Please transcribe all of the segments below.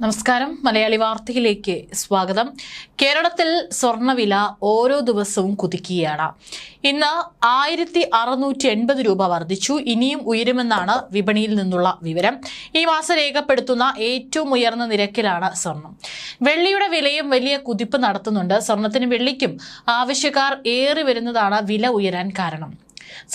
നമസ്കാരം. മലയാളി വാർത്തയിലേക്ക് സ്വാഗതം. കേരളത്തിൽ സ്വർണവില ഓരോ ദിവസവും കുതിക്കുകയാണ്. ഇന്ന് ആയിരത്തി അറുന്നൂറ്റി എൺപത് രൂപ വർദ്ധിച്ചു. ഇനിയും ഉയരുമെന്നാണ് വിപണിയിൽ നിന്നുള്ള വിവരം. ഈ മാസം രേഖപ്പെടുത്തുന്ന ഏറ്റവും ഉയർന്ന നിരക്കിലാണ് സ്വർണം. വെള്ളിയുടെ വിലയും വലിയ കുതിപ്പ് നടത്തുന്നുണ്ട്. സ്വർണത്തിനും വെള്ളിക്കും ആവശ്യക്കാർ ഏറി വരുന്നതാണ് വില ഉയരാൻ കാരണം.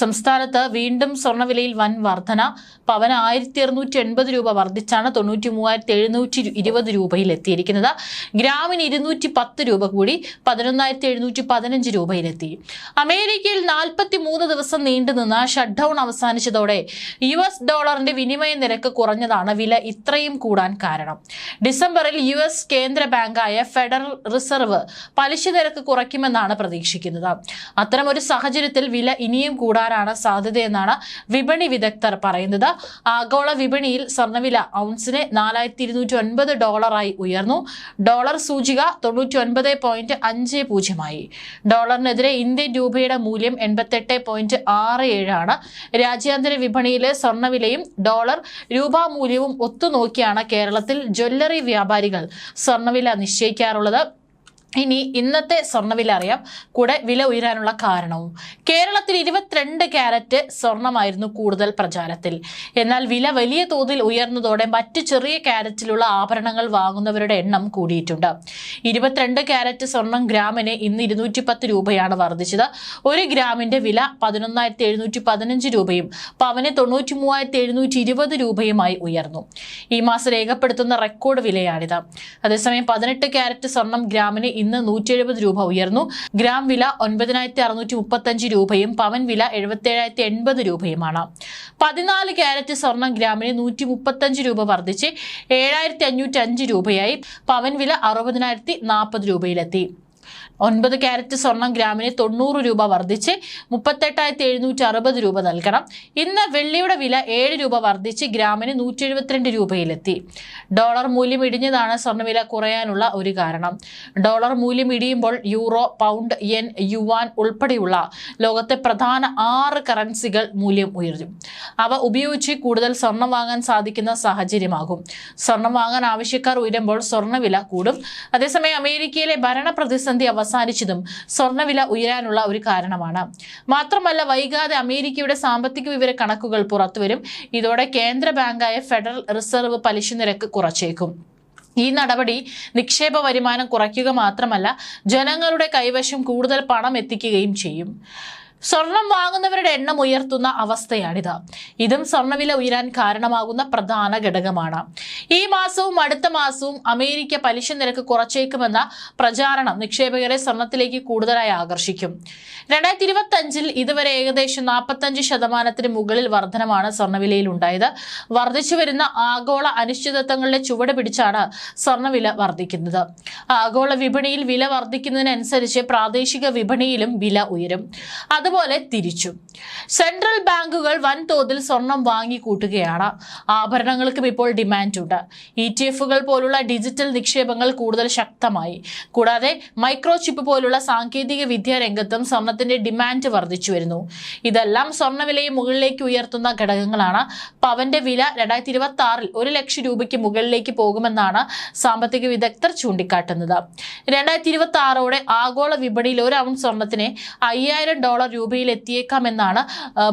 സംസ്ഥാനത്ത് വീണ്ടും സ്വർണവിലയിൽ വൻ വർധന. പവന് ആയിരത്തി അറുന്നൂറ്റി എൺപത് രൂപ വർദ്ധിച്ചാണ് തൊണ്ണൂറ്റി മൂവായിരത്തി എഴുന്നൂറ്റി ഇരുപത് രൂപയിൽ എത്തിയിരിക്കുന്നത് ഗ്രാമിന് ഇരുന്നൂറ്റി പത്ത് രൂപ കൂടി പതിനൊന്നായിരത്തി എഴുന്നൂറ്റി പതിനഞ്ച് രൂപയിലെത്തി. അമേരിക്കയിൽ നാൽപ്പത്തി മൂന്ന് ദിവസം നീണ്ടുനിന്ന ഷട്ട് ഡൗൺ അവസാനിച്ചതോടെ യു എസ് ഡോളറിന്റെ വിനിമയ നിരക്ക് കുറഞ്ഞതാണ് വില ഇത്രയും കൂടാൻ കാരണം. ഡിസംബറിൽ യു എസ് കേന്ദ്ര ബാങ്കായ ഫെഡറൽ റിസർവ് പലിശ നിരക്ക് കുറയ്ക്കുമെന്നാണ് പ്രതീക്ഷിക്കുന്നത്. അത്തരമൊരു സാഹചര്യത്തിൽ വില ഇനിയും കൂടാനാണ് സാധ്യതയെന്നാണ് വിപണി വിദഗ്ധർ പറയുന്നത്. ആഗോള വിപണിയിൽ സ്വർണവില ഔൺസിന് നാലായിരത്തി ഇരുന്നൂറ്റി ഒൻപത് ഡോളറായി ഉയർന്നു. ഡോളർ സൂചിക തൊണ്ണൂറ്റി ഒൻപത് പോയിന്റ് അഞ്ച് പൂജ്യമായി. ഡോളറിനെതിരെ ഇന്ത്യൻ രൂപയുടെ മൂല്യം എൺപത്തെട്ട് പോയിന്റ് ആറ് ഏഴാണ് രാജ്യാന്തര വിപണിയിലെ സ്വർണവിലയും ഡോളർ രൂപ മൂല്യവും ഒത്തുനോക്കിയാണ് കേരളത്തിൽ ജ്വല്ലറി വ്യാപാരികൾ സ്വർണവില നിശ്ചയിക്കാറുള്ളത്. ഇനി ഇന്നത്തെ സ്വർണവില അറിയാം കൂടെ വില ഉയരാനുള്ള കാരണവും. കേരളത്തിൽ ഇരുപത്തിരണ്ട് ക്യാരറ്റ് സ്വർണമായിരുന്നു കൂടുതൽ പ്രചാരത്തിൽ. എന്നാൽ വില വലിയ തോതിൽ ഉയർന്നതോടെ മറ്റ് ചെറിയ ക്യാരറ്റിലുള്ള ആഭരണങ്ങൾ വാങ്ങുന്നവരുടെ എണ്ണം കൂടിയിട്ടുണ്ട്. ഇരുപത്തിരണ്ട് ക്യാരറ്റ് സ്വർണം ഗ്രാമിന് ഇന്ന് ഇരുന്നൂറ്റി പത്ത് രൂപയാണ് വർദ്ധിച്ചത്. ഒരു ഗ്രാമിന്റെ വില പതിനൊന്നായിരത്തി എഴുന്നൂറ്റി പതിനഞ്ച് രൂപയും പവന് തൊണ്ണൂറ്റി മൂവായിരത്തി എഴുന്നൂറ്റി ഇരുപത് രൂപയുമായി ഉയർന്നു. ഈ മാസം രേഖപ്പെടുത്തുന്ന റെക്കോർഡ് വിലയാണിത്. അതേസമയം പതിനെട്ട് ക്യാരറ്റ് സ്വർണം ഗ്രാമിന് ഇന്ന് നൂറ്റി എഴുപത് രൂപ ഉയർന്നു. ഗ്രാം വില ഒൻപതിനായിരത്തി അറുന്നൂറ്റി മുപ്പത്തഞ്ച് രൂപയും പവൻ വില എഴുപത്തേഴായിരത്തി എൺപത് രൂപയുമാണ്. പതിനാല് ക്യാരറ്റ് സ്വർണം ഗ്രാമിന് നൂറ്റി മുപ്പത്തഞ്ച് രൂപ വർദ്ധിച്ച് ഏഴായിരത്തി അഞ്ഞൂറ്റി അഞ്ച് രൂപയായി. പവൻ വില അറുപതിനായിരത്തി നാൽപ്പത് രൂപയിലെത്തി. ഒൻപത് ക്യാരറ്റ് സ്വർണം ഗ്രാമിന് തൊണ്ണൂറ് രൂപ വർദ്ധിച്ച് മുപ്പത്തെട്ടായിരത്തി എഴുന്നൂറ്റി അറുപത് രൂപ നൽകണം. ഇന്ന് വെള്ളിയുടെ വില ഏഴ് രൂപ വർദ്ധിച്ച് ഗ്രാമിന് നൂറ്റി എഴുപത്തിരണ്ട് രൂപയിലെത്തി. ഡോളർ മൂല്യം ഇടിഞ്ഞതാണ് സ്വർണവില കുറയാനുള്ള ഒരു കാരണം. ഡോളർ മൂല്യം ഇടിയുമ്പോൾ യൂറോ പൗണ്ട് യെൻ യുവാൻ ഉൾപ്പെടെയുള്ള ലോകത്തെ പ്രധാന ആറ് കറൻസികൾ മൂല്യം ഉയരും അവ ഉപയോഗിച്ച് കൂടുതൽ സ്വർണം വാങ്ങാൻ സാധിക്കുന്ന സാഹചര്യമാകും. സ്വർണം വാങ്ങാൻ ആവശ്യക്കാർ ഉയരുമ്പോൾ സ്വർണവില കൂടും. അതേസമയം അമേരിക്കയിലെ ഭരണ പ്രതിസന്ധി അവസാനിച്ചതും സ്വർണവില ഉയരാനുള്ള ഒരു കാരണമാണ്. മാത്രമല്ല വൈകാതെ അമേരിക്കയുടെ സാമ്പത്തിക വിവര കണക്കുകൾ പുറത്തുവരും. ഇതോടെ കേന്ദ്ര ബാങ്കായ ഫെഡറൽ റിസർവ് പലിശ നിരക്ക് കുറച്ചേക്കും. ഈ നടപടി നിക്ഷേപ വരുമാനം കുറയ്ക്കുക മാത്രമല്ല ജനങ്ങളുടെ കൈവശം കൂടുതൽ പണം എത്തിക്കുകയും ചെയ്യും. സ്വർണം വാങ്ങുന്നവരുടെ എണ്ണം ഉയർത്തുന്ന അവസ്ഥയാണിത്. ഇതും സ്വർണവില ഉയരാൻ കാരണമാകുന്ന പ്രധാന ഘടകമാണ്. ഈ മാസവും അടുത്ത മാസവും അമേരിക്ക പലിശ നിരക്ക് കുറച്ചേക്കുമെന്ന പ്രചാരണം നിക്ഷേപകരെ സ്വർണത്തിലേക്ക് കൂടുതലായി ആകർഷിക്കും. രണ്ടായിരത്തി ഇരുപത്തി അഞ്ചിൽ ഇതുവരെ ഏകദേശം നാൽപ്പത്തഞ്ച് ശതമാനത്തിന് മുകളിൽ വർധനമാണ് സ്വർണവിലയിൽ ഉണ്ടായത്. വർദ്ധിച്ചു വരുന്ന ആഗോള അനിശ്ചിതത്വങ്ങളുടെ ചുവട് പിടിച്ചാണ് സ്വർണവില വർദ്ധിക്കുന്നത്. ആഗോള വിപണിയിൽ വില വർദ്ധിക്കുന്നതിനനുസരിച്ച് പ്രാദേശിക വിപണിയിലും വില ഉയരും. അതുപോലെ തിരിച്ചു. സെൻട്രൽ ബാങ്കുകൾ വൻതോതിൽ സ്വർണം വാങ്ങിക്കൂട്ടുകയാണ്. ആഭരണങ്ങൾക്കും ഇപ്പോൾ ഡിമാൻഡ് ഉണ്ട് ഇ ടി എഫുകൾ പോലുള്ള ഡിജിറ്റൽ നിക്ഷേപങ്ങൾ കൂടുതൽ ശക്തമായി. കൂടാതെ മൈക്രോചിപ്പ് പോലുള്ള സാങ്കേതിക വിദ്യാ രംഗത്തും സ്വർണത്തിന്റെ ഡിമാൻഡ് വർദ്ധിച്ചു വരുന്നു. ഇതെല്ലാം സ്വർണവിലയെ മുകളിലേക്ക് ഉയർത്തുന്ന ഘടകങ്ങളാണ്. പവന്റെ വില രണ്ടായിരത്തി ഇരുപത്തി ആറിൽ ഒരു ലക്ഷം രൂപയ്ക്ക് മുകളിലേക്ക് പോകുമെന്നാണ് സാമ്പത്തിക വിദഗ്ധർ ചൂണ്ടിക്കാട്ടുന്നത്. രണ്ടായിരത്തി ഇരുപത്തി ആറോടെ ആഗോള വിപണിയിൽ ഒരു ഔൺസ് സ്വർണത്തിന് അയ്യായിരം ഡോളർ രൂപയിൽ എത്തിയേക്കാമെന്നാണ്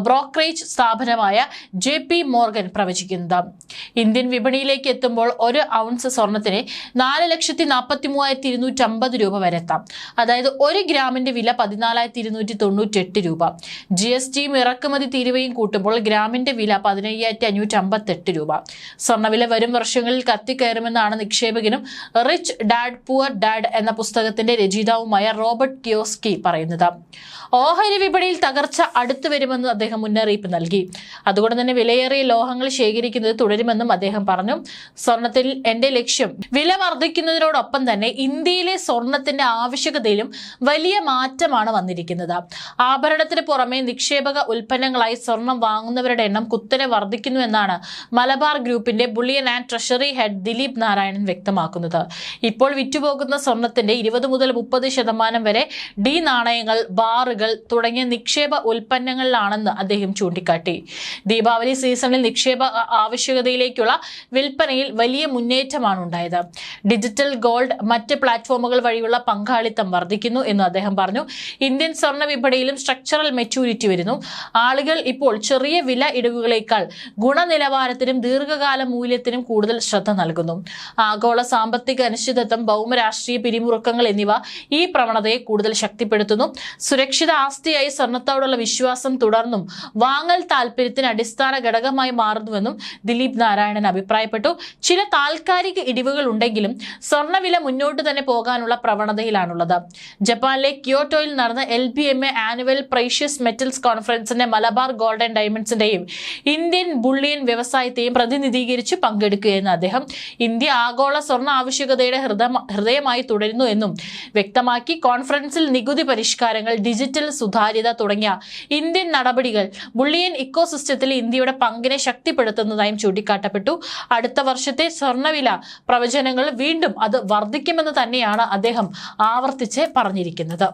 ബ്രോക്കറേജ് സ്ഥാപനമായ ജെ പി മോർഗൻ പ്രവചിക്കുന്നത്. ഇന്ത്യൻ വിപണിയിലേക്ക് എത്തുമ്പോൾ ഒരു ഔൺസ് സ്വർണത്തിന് നാല് ലക്ഷത്തി നാൽപ്പത്തി മൂവായിരത്തി ഇരുന്നൂറ്റി അമ്പത് രൂപ വരെ എത്താം. അതായത് ഒരു ഗ്രാമിന്റെ വില പതിനാലായിരത്തി ഇരുന്നൂറ്റി തൊണ്ണൂറ്റി എട്ട് രൂപ. ജി എസ് ടിയും ഇറക്കുമതി തീരുവയും കൂട്ടുമ്പോൾ ഗ്രാമിന്റെ വില പതിനയ്യായിരത്തി അഞ്ഞൂറ്റി അമ്പത്തെട്ട് രൂപ. സ്വർണവില വരും വർഷങ്ങളിൽ കത്തിക്കയറുമെന്നാണ് നിക്ഷേപകനും റിച്ച് ഡാഡ് പുവർ ഡാഡ് എന്ന പുസ്തകത്തിന്റെ രചയിതാവുമായ റോബർട്ട് ക്യോസ്കി പറയുന്നത്. ഓഹരി വിപണിയിൽ തകർച്ച അടുത്തു വരുമെന്ന് അദ്ദേഹം മുന്നറിയിപ്പ് നൽകി. അതുകൊണ്ട് തന്നെ വിലയേറിയ ലോഹങ്ങൾ ശേഖരിക്കുന്നത് തുടരുമെന്നും അദ്ദേഹം പറഞ്ഞു. സ്വർണത്തിൽ എന്റെ ലക്ഷ്യം. വില വർദ്ധിക്കുന്നതിനോടൊപ്പം തന്നെ ഇന്ത്യയിലെ സ്വർണത്തിന്റെ ആവശ്യകതയിലും വലിയ മാറ്റമാണ് വന്നിരിക്കുന്നത്. ആഭരണത്തിന് പുറമെ നിക്ഷേപക ഉൽപ്പന്നങ്ങളായി സ്വർണം വാങ്ങുന്നവരുടെ എണ്ണം കുത്തനെ വർദ്ധിക്കുന്നു എന്നാണ് മലബാർ ഗ്രൂപ്പിന്റെ bullion and treasury head Dileep Narayanan വ്യക്തമാക്കുന്നത്. ഇപ്പോൾ വിറ്റുപോകുന്ന സ്വർണത്തിന്റെ ഇരുപത് മുതൽ മുപ്പത് ശതമാനം വരെ ഡി നാണയങ്ങൾ ബാറുകൾ തുടങ്ങിയ നിക്ഷേപ ഉൽപ്പന്നങ്ങളിലാണെന്ന് അദ്ദേഹം ചൂണ്ടിക്കാട്ടി. ദീപാവലി സീസണിൽ നിക്ഷേപ ആവശ്യകതയിലേക്കുള്ള ആവശ്യകതയിലേക്കുള്ള വിൽപ്പനയിൽ വലിയ മുന്നേറ്റമാണ് ഉണ്ടായത്. ഡിജിറ്റൽ ഗോൾഡ് മറ്റ് പ്ലാറ്റ്ഫോമുകൾ വഴിയുള്ള പങ്കാളിത്തം വർദ്ധിക്കുന്നു എന്ന് അദ്ദേഹം പറഞ്ഞു. ഇന്ത്യൻ സ്വർണ വിപണിയിലും സ്ട്രക്ചറൽ മെച്യൂരിറ്റി വരുന്നു. ആളുകൾ ഇപ്പോൾ ചെറിയ വില ഇടിവുകളേക്കാൾ ഗുണനിലവാരത്തിനും ദീർഘകാല മൂല്യത്തിനും കൂടുതൽ ശ്രദ്ധ നൽകുന്നു. ആഗോള സാമ്പത്തിക അനിശ്ചിതത്വം ഭൗമരാഷ്ട്രീയ പിരിമുറുക്കങ്ങൾ എന്നിവ ഈ പ്രവണതയെ കൂടുതൽ ശക്തിപ്പെടുത്തുന്നു. സുരക്ഷിത ആസ്തിയായി സ്വർണത്തോടുള്ള വിശ്വാസം തുടർന്നും വാങ്ങൽ താൽപര്യത്തിന് അടിസ്ഥാന ഘടകമായി മാറുന്നുവെന്നും ദിലീപ് നാരായണൻ അഭിപ്രായപ്പെട്ടു. ചില താൽക്കാലിക ഇടിവുകൾ ഉണ്ടെങ്കിലും സ്വർണവില മുന്നോട്ട് തന്നെ പോകാനുള്ള പ്രവണതയിലാണുള്ളത്. ജപ്പാനിലെ ക്യോട്ടോയിൽ നടന്ന L B M A annual precious metals കോൺഫറൻസിന്റെ Malabar golden ഡയമണ്ട്സിന്റെയും ഇന്ത്യൻ ബുള്ളിയൻ വ്യവസായത്തെയും പ്രതിനിധീകരിച്ച് പങ്കെടുക്കുകയെന്ന് അദ്ദേഹം. ഇന്ത്യ ആഗോള സ്വർണ ആവശ്യകതയുടെ ഹൃദയമായി തുടരുന്നു എന്നും വ്യക്തമാക്കി കോൺഫറൻസിൽ നികുതി പരിഷ്കാരങ്ങൾ ഡിജിറ്റൽ സുതാര്യത തുടങ്ങിയ ഇന്ത്യൻ നടപടികൾ ബുള്ളിയൻ ഇക്കോസിസ്റ്റത്തിൽ ഇന്ത്യയുടെ പങ്കിനെ ശക്തിപ്പെടുത്തുന്നതായും ചൂണ്ടിക്കാട്ടപ്പെട്ടു. അടുത്ത വർഷത്തെ സ്വർണവില പ്രവചനങ്ങൾ വീണ്ടും അത് വർദ്ധിക്കുമെന്ന് തന്നെയാണ് അദ്ദേഹം ആവർത്തിച്ച് പറഞ്ഞിരിക്കുന്നത്.